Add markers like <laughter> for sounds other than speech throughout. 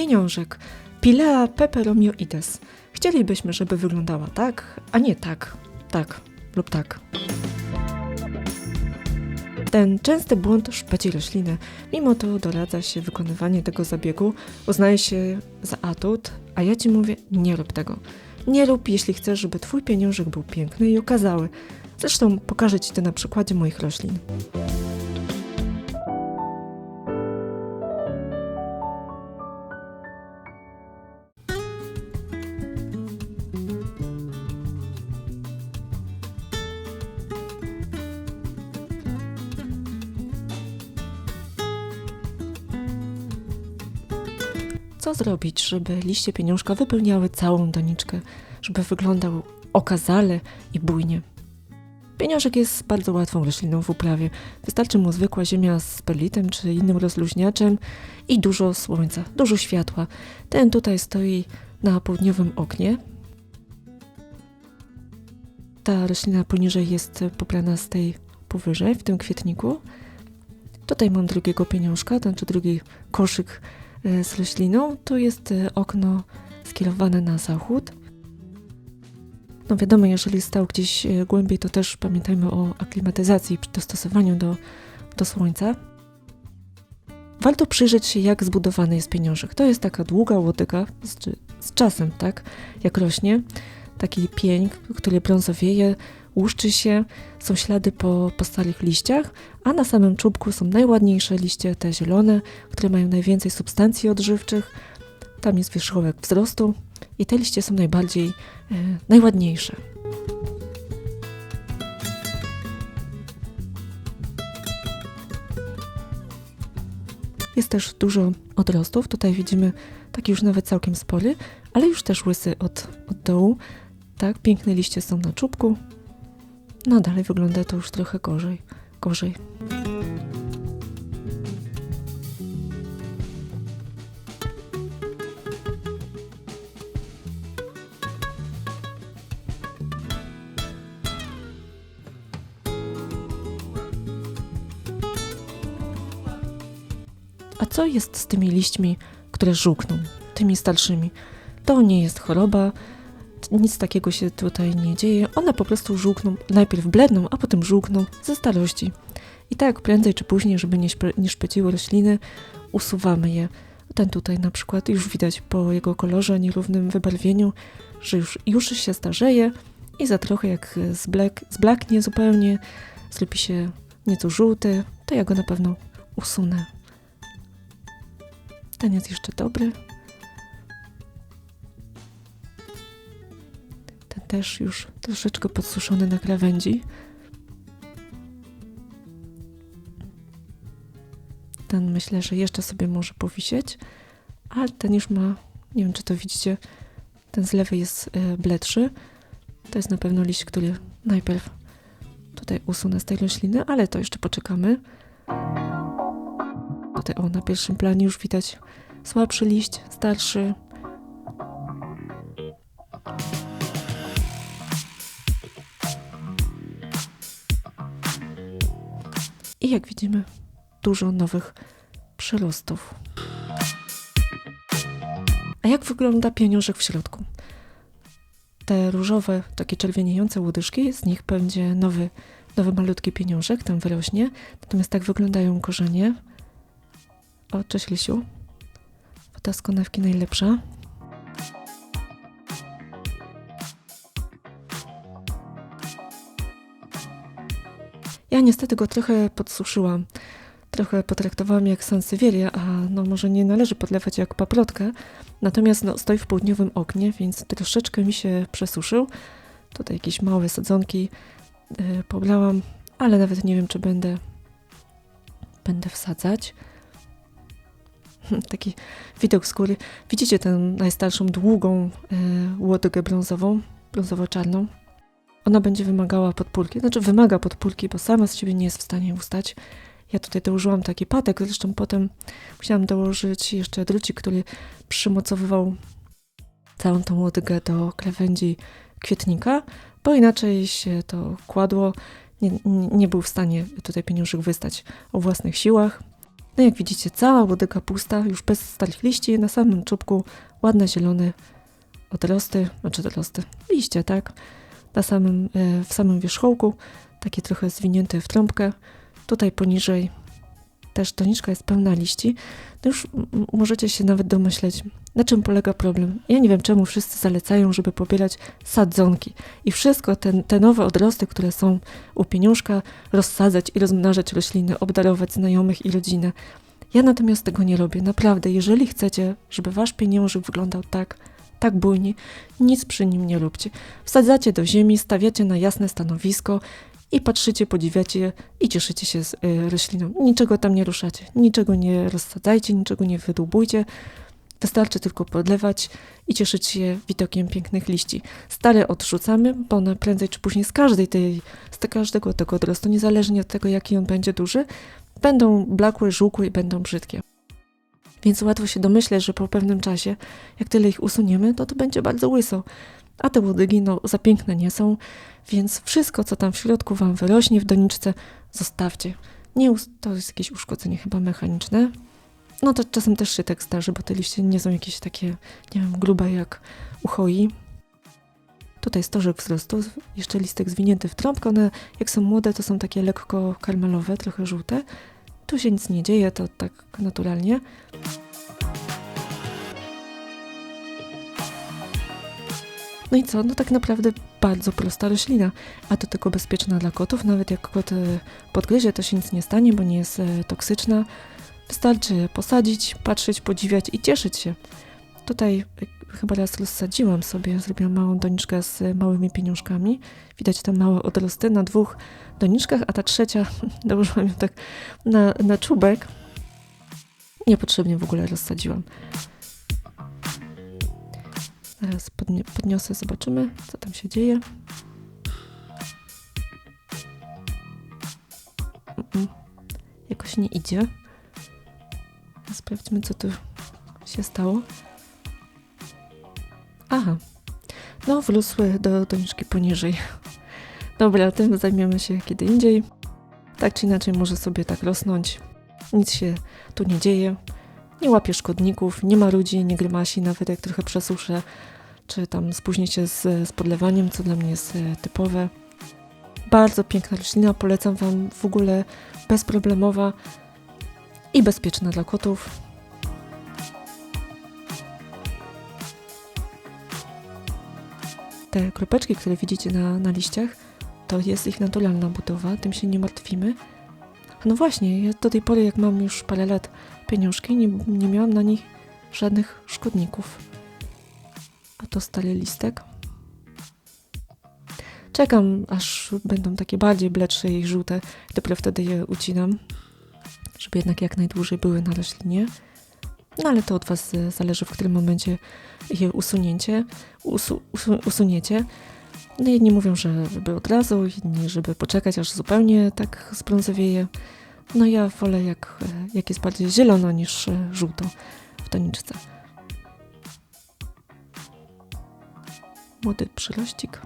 pieniążek Pilea peperomioides. Chcielibyśmy, żeby wyglądała tak, a nie tak, tak lub tak. Ten częsty błąd szpeci rośliny. Mimo to doradza się wykonywanie tego zabiegu, uznaje się za atut, a ja ci mówię, nie rób tego. Nie rób, jeśli chcesz, żeby twój pieniążek był piękny i okazały. Zresztą pokażę ci to na przykładzie moich roślin. Co zrobić, żeby liście pieniążka wypełniały całą doniczkę, żeby wyglądał okazale i bujnie? Pieniążek jest bardzo łatwą rośliną w uprawie. Wystarczy mu zwykła ziemia z perlitem czy innym rozluźniaczem i dużo słońca, dużo światła. Ten tutaj stoi na południowym oknie. Ta roślina poniżej jest pobrana z tej powyżej, w tym kwietniku. Tutaj mam drugiego pieniążka, ten czy drugi koszyk z rośliną. Tu jest e, okno skierowane na zachód. No wiadomo, jeżeli stał gdzieś e, głębiej, to też pamiętajmy o aklimatyzacji, przy dostosowaniu do, do słońca. Warto przyjrzeć się, jak zbudowany jest pieniążek. To jest taka długa łodyga z, z czasem, tak, jak rośnie. Taki pień, który brązowieje, łuszczy się, są ślady po, po starych liściach, a na samym czubku są najładniejsze liście, te zielone, które mają najwięcej substancji odżywczych. Tam jest wierzchołek wzrostu i te liście są najbardziej, e, najładniejsze. Jest też dużo odrostów. Tutaj widzimy taki już nawet całkiem spory, ale już też łysy od, od dołu. Tak, piękne liście są na czubku. No dalej wygląda to już trochę gorzej. gorzej. A co jest z tymi liśćmi, które żółkną, tymi starszymi? To nie jest choroba, nic takiego się tutaj nie dzieje. One po prostu żółkną, najpierw bledną, a potem żółkną ze starości. I tak prędzej czy później, żeby nie, szpe, nie szpeciły rośliny, usuwamy je. Ten tutaj na przykład już widać po jego kolorze, nierównym wybarwieniu, że już, już się starzeje i za trochę jak zblek, zblaknie zupełnie, zrobi się nieco żółty, to ja go na pewno usunę. Ten jest jeszcze dobry. Też już troszeczkę podsuszony na krawędzi. Ten myślę, że jeszcze sobie może powisieć, ale ten już ma, nie wiem czy to widzicie, ten z lewej jest e, bledszy. To jest na pewno liść, który najpierw tutaj usunę z tej rośliny, ale to jeszcze poczekamy. Tutaj o, na pierwszym planie już widać słabszy liść, starszy. I jak widzimy, dużo nowych przyrostów. A jak wygląda pieniążek w środku? Te różowe, takie czerwieniejące łodyżki, z nich będzie nowy, nowy malutki pieniążek, ten wyrośnie. Natomiast tak wyglądają korzenie. O, cześć Lisiu. Woda z konewki najlepsza. Niestety go trochę podsuszyłam. Trochę potraktowałam jak sansewierię, a no może nie należy podlewać jak paprotkę. Natomiast no, stoi w południowym oknie, więc troszeczkę mi się przesuszył. Tutaj jakieś małe sadzonki yy, pobrałam, ale nawet nie wiem, czy będę, będę wsadzać. <laughs> Taki widok z góry. Widzicie tę najstarszą, długą yy, łodygę brązową, brązowo-czarną? Ona będzie wymagała podpórki, znaczy wymaga podpórki, bo sama z siebie nie jest w stanie ustać. Ja tutaj dołożyłam taki patek, zresztą potem musiałam dołożyć jeszcze drucik, który przymocowywał całą tą łodygę do krawędzi kwietnika, bo inaczej się to kładło. Nie, nie był w stanie tutaj pieniążek wystać o własnych siłach. No jak widzicie, cała łodyga pusta, już bez starych liści, na samym czubku ładne zielone odrosty, znaczy odrosty, liście, tak? Na samym, e, w samym wierzchołku, takie trochę zwinięte w trąbkę. Tutaj poniżej też doniczka jest pełna liści. No już możecie się nawet domyśleć, na czym polega problem. Ja nie wiem, czemu wszyscy zalecają, żeby pobierać sadzonki i wszystko, te, te nowe odrosty, które są u pieniążka, rozsadzać i rozmnażać rośliny, obdarować znajomych i rodzinę. Ja natomiast tego nie robię. Naprawdę, jeżeli chcecie, żeby wasz pieniążek wyglądał tak, tak bujnie, nic przy nim nie róbcie. Wsadzacie do ziemi, stawiacie na jasne stanowisko i patrzycie, podziwiacie i cieszycie się z y, rośliną. Niczego tam nie ruszacie, niczego nie rozsadzajcie, niczego nie wydłubujcie. Wystarczy tylko podlewać i cieszyć się widokiem pięknych liści. Stare odrzucamy, bo one prędzej czy później z każdej tej, z każdego tego odrostu, niezależnie od tego, jaki on będzie duży, będą blakłe, żółkłe i będą brzydkie. Więc łatwo się domyśleć, że po pewnym czasie, jak tyle ich usuniemy, to to będzie bardzo łyso. A te łodygi, no, za piękne nie są, więc wszystko, co tam w środku wam wyrośnie w doniczce, zostawcie. Nie, to jest jakieś uszkodzenie chyba mechaniczne. No to czasem też się tak zdarzy, bo te liście nie są jakieś takie, nie wiem, grube jak u choi. Tutaj stożek wzrostu, jeszcze listek zwinięty w trąbkę. One, jak są młode, to są takie lekko karmelowe, trochę żółte. Tu się nic nie dzieje, to tak naturalnie. No i co? No tak naprawdę bardzo prosta roślina, a do tego bezpieczna dla kotów. Nawet jak kot e, podgryzie, to się nic nie stanie, bo nie jest e, toksyczna. Wystarczy posadzić, patrzeć, podziwiać i cieszyć się. Tutaj chyba raz rozsadziłam sobie, zrobiłam małą doniczkę z małymi pieniążkami. Widać tam małe odrosty na dwóch doniczkach, a ta trzecia <laughs> dołożyłam ją tak na, na czubek. Niepotrzebnie w ogóle rozsadziłam. Podnie, podniosę, zobaczymy, co tam się dzieje. Jakoś nie idzie. Sprawdźmy, co tu się stało. Aha. No, wrósły do doniczki poniżej. Dobra, tym zajmiemy się kiedy indziej. Tak czy inaczej może sobie tak rosnąć. Nic się tu nie dzieje. Nie łapie szkodników, nie ma ludzi, nie grymasi, nawet jak trochę przesuszę, czy tam spóźnię się z, z podlewaniem, co dla mnie jest e, typowe. Bardzo piękna roślina, polecam Wam w ogóle bezproblemowa i bezpieczna dla kotów. Te kropeczki, które widzicie na, na liściach, to jest ich naturalna budowa, tym się nie martwimy. No właśnie, ja do tej pory, jak mam już parę lat pieniążki, nie, nie miałam na nich żadnych szkodników. A to stary listek. Czekam, aż będą takie bardziej bledsze i żółte. Dopiero wtedy je ucinam, żeby jednak jak najdłużej były na roślinie. No ale to od Was e, zależy, w którym momencie je usunięcie, usu, usu, usuniecie. No jedni mówią, że żeby od razu, inni, żeby poczekać, aż zupełnie tak zbrązowieje. No ja wolę, jak, e, jak jest bardziej zielono niż e, żółto w doniczce. Młody przyrościk.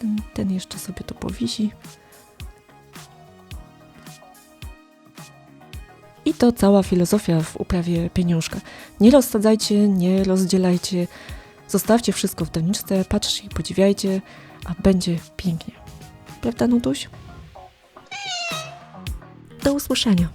Ten, ten jeszcze sobie to powisi. to cała filozofia w uprawie pieniążka. Nie rozsadzajcie, nie rozdzielajcie, zostawcie wszystko w doniczce, patrzcie i podziwiajcie, a będzie pięknie. Prawda, Nutuś? Do usłyszenia.